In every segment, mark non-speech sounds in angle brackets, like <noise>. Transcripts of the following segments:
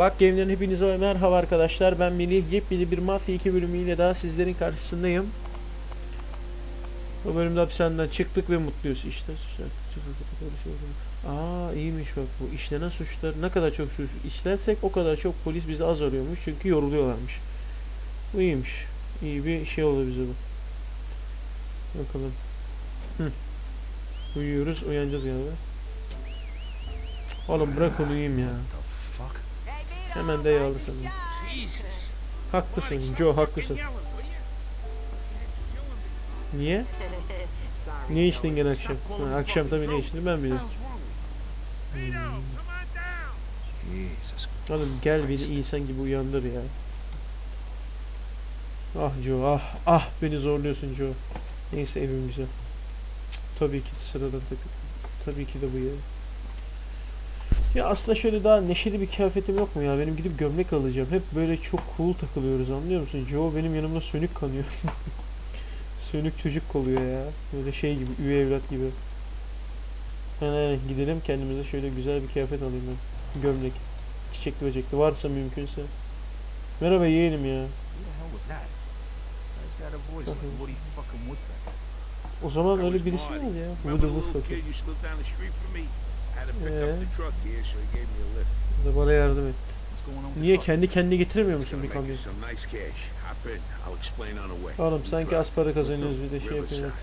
Bak Game'den hepinize merhaba arkadaşlar. Ben Melih. Yepyeni bir Mafya 2 bölümüyle daha sizlerin karşısındayım. Bu bölümde hapishaneden çıktık ve mutluyuz. İşte suçlar. Aa iyiymiş bak bu. İşlenen suçlar ne kadar çok suç işlersek o kadar çok polis bizi az arıyormuş. Çünkü yoruluyorlarmış. Bu iyiymiş. İyi bir şey oldu bize bu. Bakalım. Hı. Uyuyoruz. Uyanacağız galiba. Oğlum bırak onu uyuyayım ya. Hemen de yağlı. Haklısın Joe haklısın. Niye? Niye içtin gene akşam? Ha, akşam tabii ne içtin ben bilirim. Jesus. Oğlum gel beni insan gibi uyandır ya. Ah Joe ah ah beni zorluyorsun Joe. Neyse evim güzel. Cık, Tabii ki de sıradan tabii. Tabii ki de bu ya. Ya aslında şöyle daha neşeli bir kıyafetim yok mu ya? Benim gidip gömlek alacağım. Hep böyle çok cool takılıyoruz anlıyor musun? Joe benim yanımda sönük kanıyor. <laughs> sönük çocuk oluyor ya. Böyle şey gibi, üvey evlat gibi. Hemen gidelim kendimize şöyle güzel bir kıyafet alayım ben. Gömlek. Çiçekli böcekli varsa mümkünse. Merhaba yeğenim ya. O zaman öyle birisi mi oldu ya? Woody Woodpecker. Da bana yardım et. Niye kendi kendine getiremiyor musun bir kamyon? Oğlum sanki az para kazanıyoruz bir de şey yapıyoruz.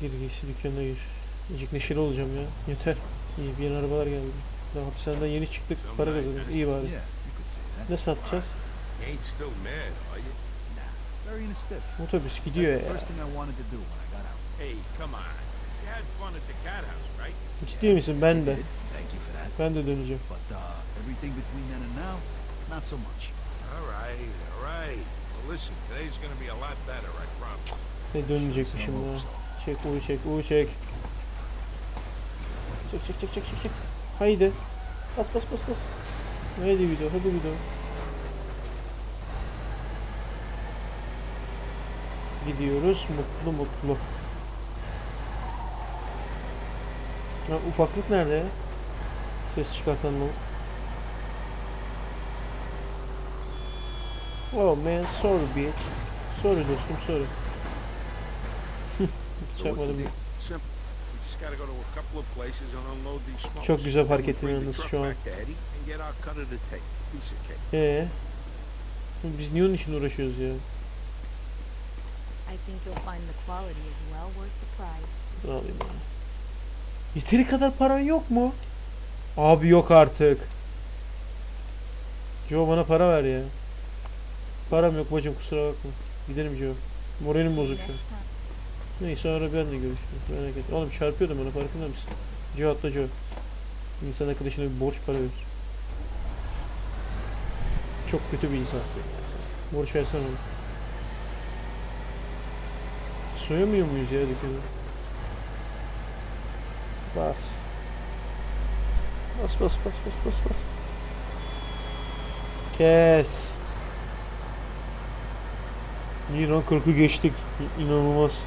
Gir geçti dükkanına gir. Azıcık neşeli olacağım ya. Yeter. İyi bir yeni arabalar geldi. Daha hapishaneden yeni çıktık. Para kazanıyoruz. İyi bari. Ne satacağız? You ain't still mad, are you? Nah, very in a stiff. Otobüs gidiyor ya. Ciddi misin? Ben de. Ben de döneceğim. But uh, everything between then and now, not so much. All right, all right. Well, listen, today's gonna be a lot better, I promise. Ne dönmeyecekmişim ya. Çek uyu çek uyu çek. Çek çek çek çek çek çek. Haydi. Bas bas bas bas. Haydi video hadi video. Gidiyoruz mutlu mutlu. Ya, ufaklık nerede ya? Ses çıkartan mı? Oh man sorry bitch. Sorry dostum sorry. <laughs> Çakmadım. Çok güzel fark ettin yalnız şu an. Ee, biz niye onun için uğraşıyoruz ya? I think you'll find the quality is well worth the price. Alayım ya? Yeteri kadar paran yok mu? Abi yok artık. Joe bana para ver ya. Param yok bacım kusura bakma. Gidelim Joe. Moralim bozuk şu an. Neyse sonra ben de görüşürüz. Merak etme. Oğlum çarpıyordum bana farkında mısın? Joe atla Joe. İnsan arkadaşına bir borç para verir. Çok kötü bir insansın ya sen. Borç versene ona. Soyamıyor muyuz ya dükkanı? Bas. Bas bas bas bas bas bas. Kes. İran 40'ı geçtik. İnanılmaz.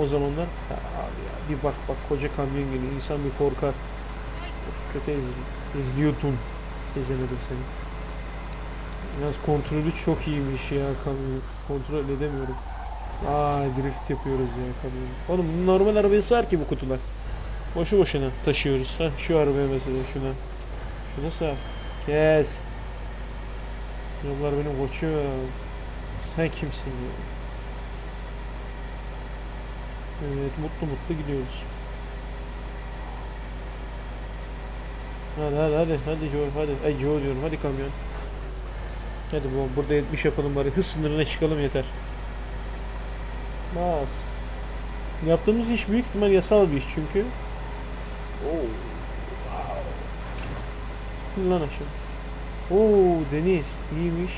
O zamanlar ya abi ya bir bak bak koca kamyon geliyor. İnsan bir korkar. Kötü izli, izliyordun. İzlemedim seni. Yalnız kontrolü çok iyiymiş ya kamyon. Kontrol edemiyorum. Aa drift yapıyoruz ya kamyon. Oğlum normal arabaya sığar ki bu kutular. Boşu boşuna taşıyoruz. Heh, şu arabaya mesela şuna. Şuna sığar. Kes. Yollar benim koçum. Sen kimsin ya? Evet mutlu mutlu gidiyoruz. Hadi hadi hadi hadi Joe hadi. Ay Joe diyorum hadi kamyon. Hadi bu burada 70 yapalım bari hız sınırına çıkalım yeter. Bas. Yaptığımız iş büyük ihtimal yasal bir iş çünkü. Oo. Wow. Lan aşağı. Oo deniz iyiymiş.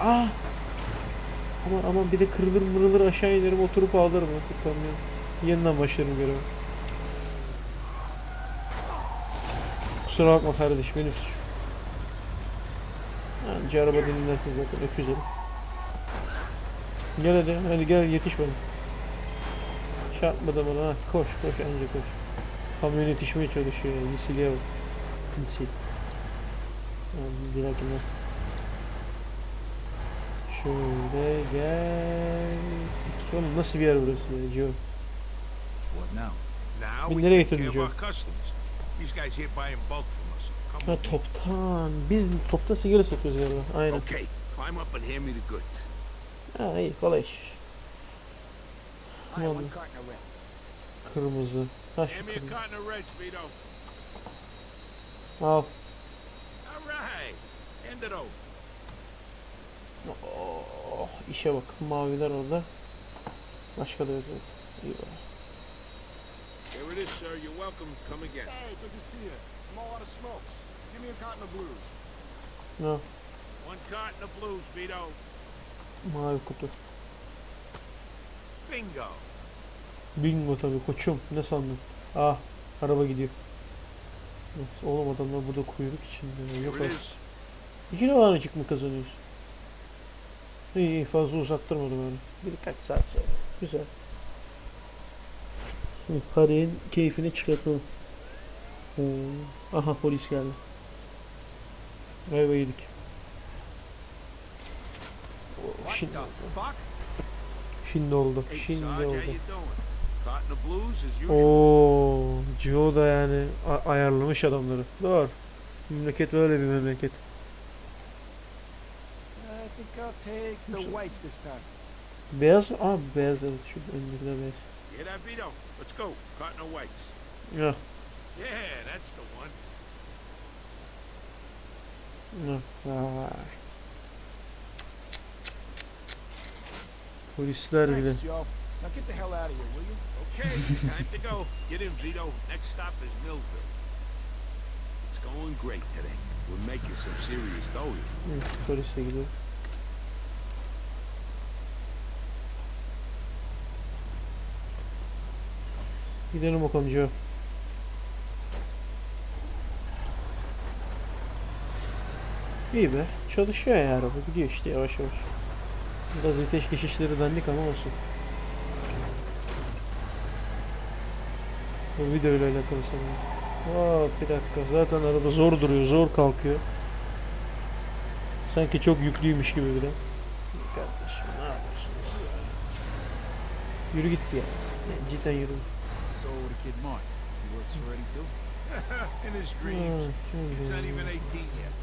Ah. Aman aman bir de kırılır mırılır aşağı inerim oturup ağlarım artık. Yeniden başlarım göreve. Kusura bakma kardeş benim suçum. Anca araba dinlersiz zaten öküz. Gel hadi hadi gel yetiş bana. Çarpma da bana ha koş koş anca koş. Kamyon yetişmeye çalışıyor. Lisiliye bak. Lisil. Bir dakika. Şöyle geldik. Oğlum nasıl bir yer burası ya Joe? We nereye getirdin our customs. These guys here buying bulk from us. Come Ha toptan. Biz topta sigara satıyoruz galiba. Aynen. Okay, climb up and hand me the goods. Ha iyi kolay iş. I Kırmızı. Ha şu Hand me a kırmızı. Al. All right. Hand it over. Oh, işe bak. Maviler orada. Başka da yok. İyi bak. Here it is, sir. You're welcome. Come again. Hey, good to see you. I'm all out of smokes. Give me a carton of blues. Ne? One carton of blues, Vito. Mavi kutu. Bingo. Bingo tabii koçum. Ne sandın? Ah araba gidiyor. Evet, oğlum adamlar burada kuyruk içinde. Yok artık. İki dolarcık mı kazanıyorsun? İyi iyi fazla uzattırmadım öyle. Birkaç saat sonra. Güzel. Şimdi parayın keyfini çıkartalım. Oo. Aha polis geldi. Ayva yedik. Şimdi, şimdi oldu. Şimdi oldu. Oo, Gio da yani ayarlamış adamları. Doğru. Memleket böyle bir memleket. Beyaz mı? Aa beyaz evet. Şu önündekiler beyaz. Hear that, Vito? Let's go. Carton of whites. Ya. Yeah, that's the one. Polisler bile. Now get the hell out of here, will you? Okay, time to go. Get in, Vito. Next stop is Millville. It's going great today. We're making some serious dough. here. Hı, Polis de gidiyor. Gidelim bakalım Gio. İyi be. Çalışıyor ya araba. Gidiyor işte yavaş yavaş. Biraz vites geçişleri dandik ama olsun. Bu video ile alakalı sanırım. Aa, bir dakika. Zaten araba zor duruyor. Zor kalkıyor. Sanki çok yüklüymüş gibi bile. Kardeşim ne yapıyorsunuz? Yürü git ya. Cidden yürü. So the kid Mark, he works already too. <laughs> In his dreams. He's not even yürü. 18 yet.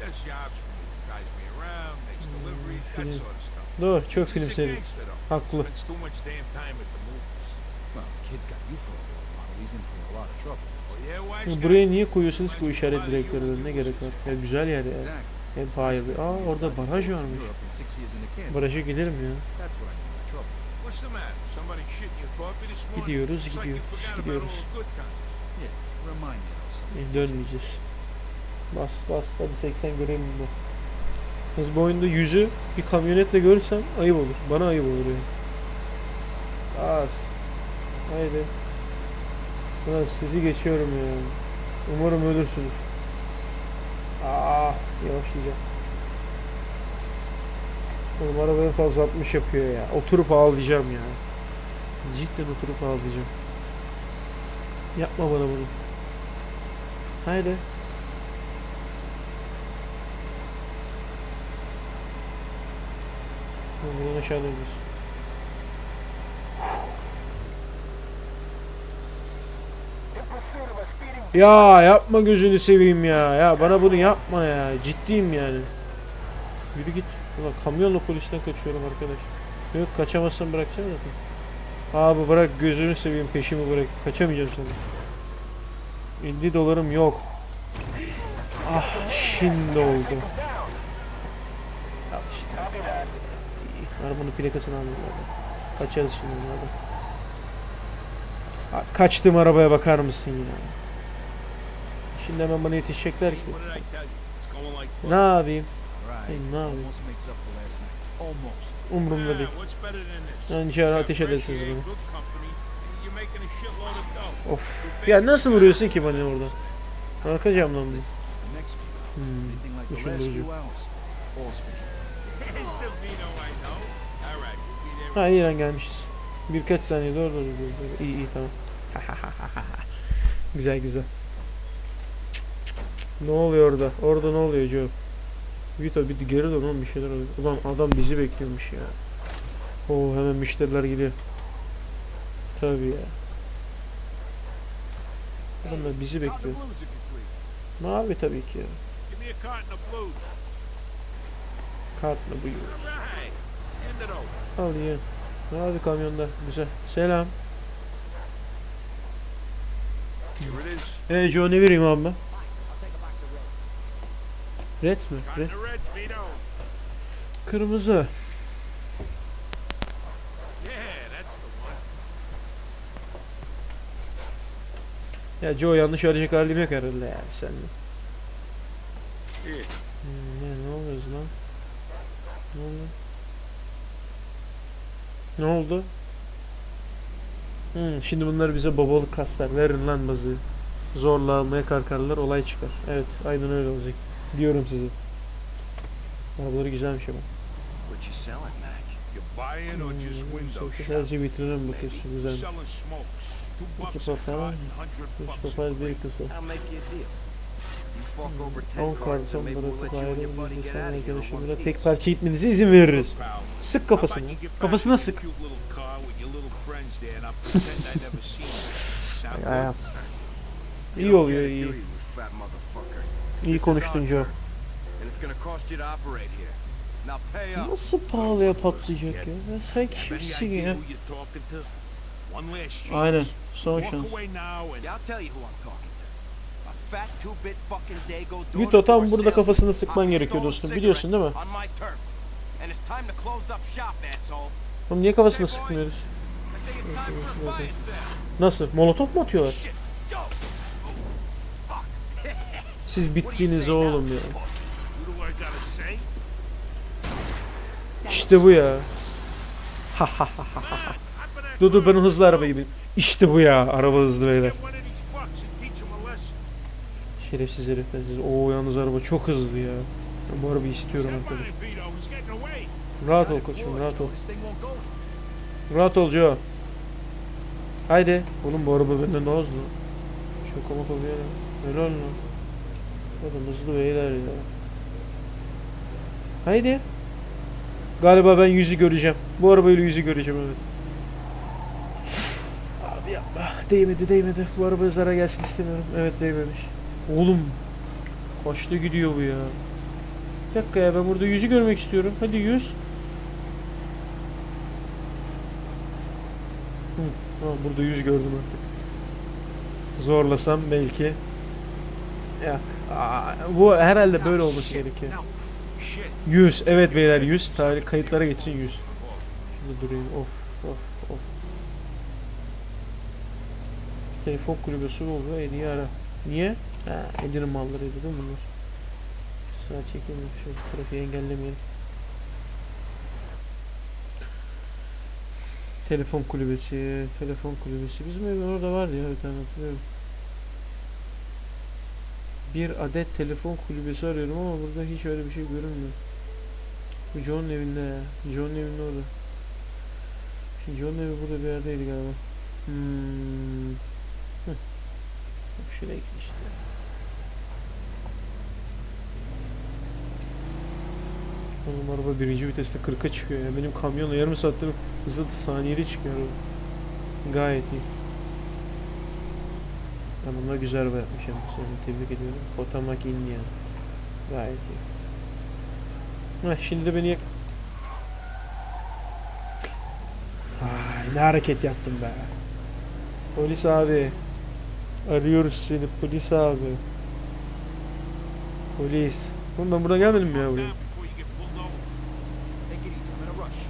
Does jobs for me. Drives me around, makes deliveries, that sort of stuff. Doğru çok film though. Haklı. Spends too much damn time at the movies. Well, the kid's got you for a role Ya buraya niye koyuyorsunuz ki bu işaretleri Ne gerek var? Ya güzel yer ya. Exactly. Hem pahalı. Aa orada baraj varmış. Baraja gidelim ya. Gidiyoruz, gidiyoruz, gidiyoruz. E, dönmeyeceğiz. Bas bas hadi 80 göreyim bunu. Kız bu oyunda yüzü bir kamyonetle görürsem ayıp olur. Bana ayıp olur yani. Bas. Haydi. Ulan sizi geçiyorum ya. Umarım ölürsünüz. Ah yavaşlayacağım. Oğlum araba en fazla 60 yapıyor ya. Oturup ağlayacağım ya. Cidden oturup ağlayacağım. Yapma bana bunu. Haydi. Buradan aşağı döneceğiz. Ya yapma gözünü seveyim ya. Ya bana bunu yapma ya. Ciddiyim yani. Yürü git. Ulan kamyonla polisten kaçıyorum arkadaş. Yok kaçamazsan bırakacağım zaten. Abi bırak gözünü seveyim peşimi bırak. Kaçamayacağım sana. 50 dolarım yok. Ah şimdi oldu. Al işte. Arabanın plakasını hadi. Kaçarız şimdi bunlardan. Kaçtığım arabaya bakar mısın ya? Şimdi hemen bana yetişecekler ki. Ne yapayım? Night. Almost. Umurumda değil. Önce ateş edersiniz shitload of Ya nasıl vuruyorsun ki bana orada? Arka camdan mı? Hmm. Düşündürücü. Ha İran gelmişiz. Birkaç saniye doğru doğru doğru. doğru. İyi iyi tamam. <laughs> Güzel güzel. Ne oluyor orada? Orada ne oluyor Joe? Vito bir geri dön oğlum bir şeyler oluyor. Ulan adam bizi bekliyormuş ya. Oo hemen müşteriler geliyor. Tabii ya. Adamlar bizi bekliyor. abi tabii ki ya. Kartla over. Al yiyin. Ne abi kamyonda? Güzel. Selam. Ee Joe ne vereyim abi ben? Red mi? Red. Kırmızı. Ya Joe yanlış arayacak halim yok herhalde yani. Here. Hmm, ne, ne oluyoruz lan? Ne oldu? Ne oldu? Hmm, şimdi bunlar bize babalık kaslar. Verin lan bazı. Zorla almaya kalkarlar olay çıkar. Evet aynen öyle olacak. Diyorum size. Arabaları güzelmiş ama. Hmm, sadece vitrine mi bakıyorsun? Güzel. İki hundred Üç papel bir kısa. Over 10 10 cartons karton bırakıp let you and your ayrı buddy biz de get sana arkadaşımla tek parça gitmenize izin veririz. Sık how kafasına. sık. <laughs> İyi oluyor iyi. İyi konuştun Joe. Nasıl pahalıya patlayacak ya? ya sen kimsin ya? Aynen. Son şans. Vito tam burada kafasını sıkman gerekiyor dostum. Biliyorsun değil mi? Oğlum niye kafasına sıkmıyoruz? Nasıl? Molotof mu atıyorlar? Siz bittiğiniz oğlum ya. İşte bu ya. Dur dur ben hızlı araba gibi. İşte bu ya. Araba hızlı beyler. Şerefsiz herifler siz. Oo yalnız araba çok hızlı ya. Bu arabayı istiyorum Step on arkadaş. it, Vito. He's getting away. Rahat ol koçum rahat ol. Rahat ol Joe. Haydi. Oğlum bu araba benden daha hızlı. Şaka maka bir yana. Helal lan. Adam hızlı beyler ya. Haydi. Galiba ben yüzü göreceğim. Bu arabayla yüzü göreceğim evet. <sighs> Abi yapma. Değmedi değmedi. Bu arabaya zarar gelsin istemiyorum. Evet değmemiş. Oğlum. Kaçta gidiyor bu ya? Bir dakika ya ben burada yüzü görmek istiyorum. Hadi yüz. Hı, tamam burada yüz gördüm artık. Zorlasam belki. Yok. Aa, bu herhalde böyle olması gerekiyor. Shit. 100. Evet beyler 100. Tarih kayıtlara geçsin 100. Şimdi durayım. Of of of. Telefon kulübesi oldu. Edi'yi ara. Niye? Ha, Edi'nin mallarıydı değil bunlar? Sağa çekelim. Şöyle trafiği engellemeyelim. Telefon kulübesi. Telefon kulübesi. Bizim evin orada vardı ya bir tane hatırlıyorum. Bir adet telefon kulübesi arıyorum ama burada hiç öyle bir şey görünmüyor. Bu John'un evinde ya. John'un evinde orada. Şimdi John'un evi burada bir yerdeydi galiba. Hmm. Şuraya git işte. Oğlum araba birinci viteste 40'a çıkıyor ya. Benim kamyonla yarım saattir hızlı saniyede çıkıyor araba. Gayet iyi. Adamlar güzel araba yapmış yani. Seni tebrik ediyorum. Potomac Indian. Gayet iyi. Heh, şimdi de beni yak... Ay, ne hareket yaptım be. Polis abi. Arıyoruz seni polis abi. Polis. Oğlum ben buradan gelmedim mi ya buraya? Down before you get pulled over. Take it easy. I'm in a rush.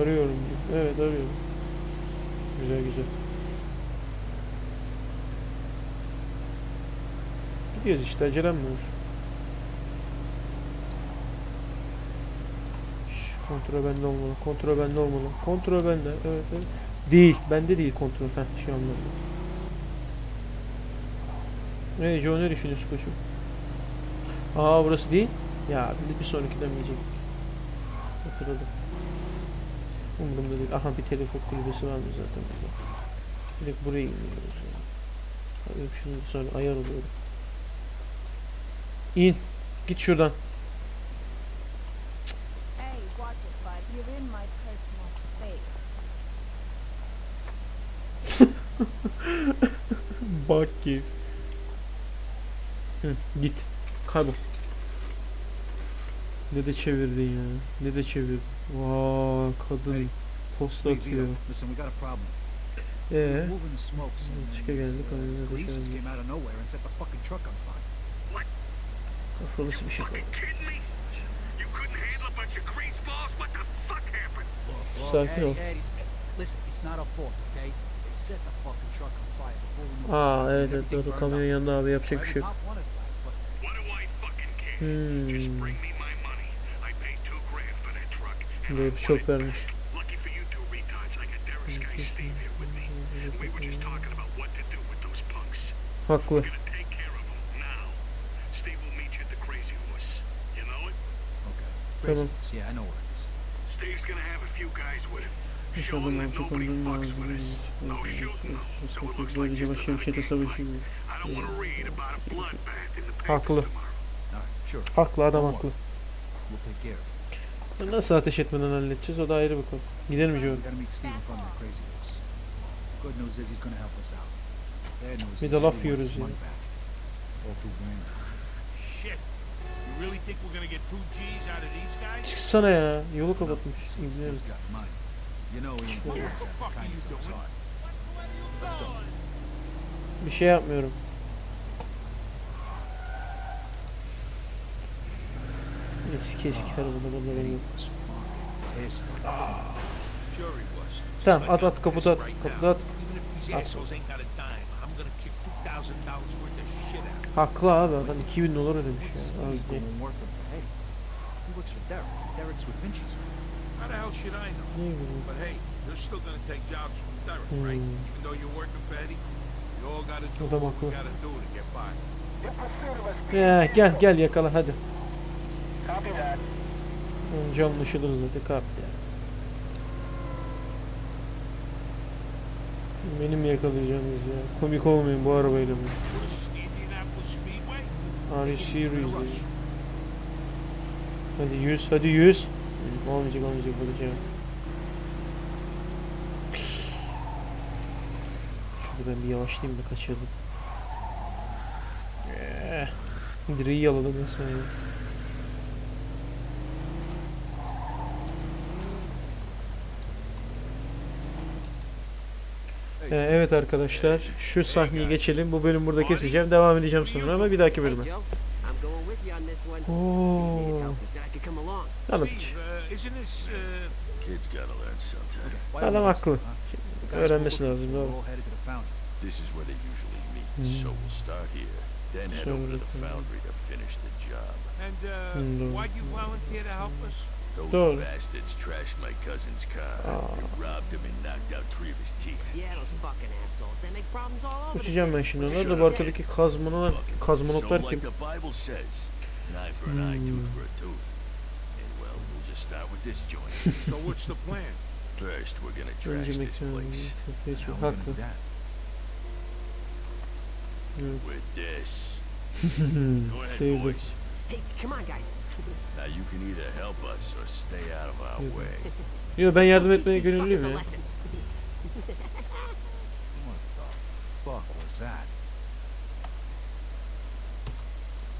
Arıyorum. Evet arıyorum. Güzel güzel. Gidiyoruz işte acelem mi var? Kontrol bende olmalı. Kontrol bende olmalı. Kontrol bende. Evet, evet. Değil. Bende değil kontrol. Heh şu anladım. Ne Joe ne düşünüyorsun koçum? Aa burası değil. Ya bir, sonrakiden yiyecek. Hatırladım. Umurumda değil. Aha bir telefon kulübesi var mı zaten burada? Direkt buraya iniyoruz ya. Hadi şimdi sonra ayar oluyor. İn. Git şuradan. <laughs> Bak ki. Hı, git. Kaybol. Ne de çevirdin ya. Ne de çevirdin. Vaa kadın posta atıyor. Ee, and Çıka these, geldi, kamyona da greasers geldi. came out of nowhere and set the fucking truck on fire. kafalısı bir şey kaldı. kidding me? You couldn't handle a bunch of greaseballs? What the fuck happened? Sakin ol. Eddie, Eddie, listen, it's not our fault, okay? They set the fucking truck on fire before we moved. Aa evet evet doğru kamyon yanında abi yapacak bir şey yok. Cop Böyle bir it vermiş. Haklı. Tamam. Crazy Horse, yeah, I know where it is. Steve's gonna have a few guys with him. Show Yaşadığım him that alçak nobody ömrüm fucks with us. No shooting, though, so it looks like Böylece just başka bir another çete savaşı gibi. papers Haklı. tomorrow. All right, sure. Haklı adam haklı. Nasıl ateş etmeden halledeceğiz o da ayrı bir konu. Gidelim Joe. Bir de laf yiyoruz his ya. money back. All two grand. Shit. You really think we're gonna get two G's out of these guys? Çıksana ya. Yolu kapatmış. İbneyiz. Steve's got money. You know he ain't What gonna the accept fuck are you kindness on his doing? heart. Let's go. Bir şey yapmıyorum. Eski eski yok. off. Sure he was. Just Tamam at at kaputu at. Kaputu at. At. Haklı abi adam 2000 dolar ödemiş ya. Az değil. Ne bileyim. But hey, you're still gonna take jobs from Derek, right? Hmm. Adam haklı. gotta do to get by. Ya gel gel yakala hadi. That. Önce anlaşılır zaten kart ya. Benim yakalayacağınız ya. Komik olmayın bu arabayla mı? Are serious? Hadi 100 hadi 100. Hı, Olmayacak olmayacak bulacağım. Şurada ben bir yavaşlayayım da kaçırdım. Eh, Direği yaladım resmen ya. Ee, evet arkadaşlar şu sahneyi geçelim. Bu bölüm burada keseceğim. Devam edeceğim sonra ama bir dahaki bölüme. Why Adam haklı. Öğrenmesi lazım, doğru. This is where they usually meet, so Hmm. we'll start here, then head So over to the we can- foundry to finish the job. and, uh, Hmm, doğru. why'd you volunteer to help us? Those Doğru. bastards trashed my cousin's car. Robbed him and knocked out three of his teeth. Yeah, those fucking assholes. They make problems all over the Uçacağım ben şimdi da bu arkadaki Fucking kazmanoklar so kim? like the Bible says, an eye for an eye, Hmm. tooth for a tooth. And well, we'll just start with this joint. <laughs> So what's the plan? First, we're gonna trash this place kapıyı How açıyor. are we gonna Haklı. do that? With this. <laughs> Go ahead, boys. Hey, come on, guys. Now you can either help us or stay out of our way. <laughs> Yo ben yardım etmeye gönüllüyüm ya. lesson. What the fuck was that?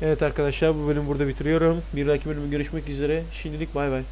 Evet arkadaşlar bu bölümü burada bitiriyorum. Bir dahaki bölümde görüşmek üzere. Şimdilik bay bay.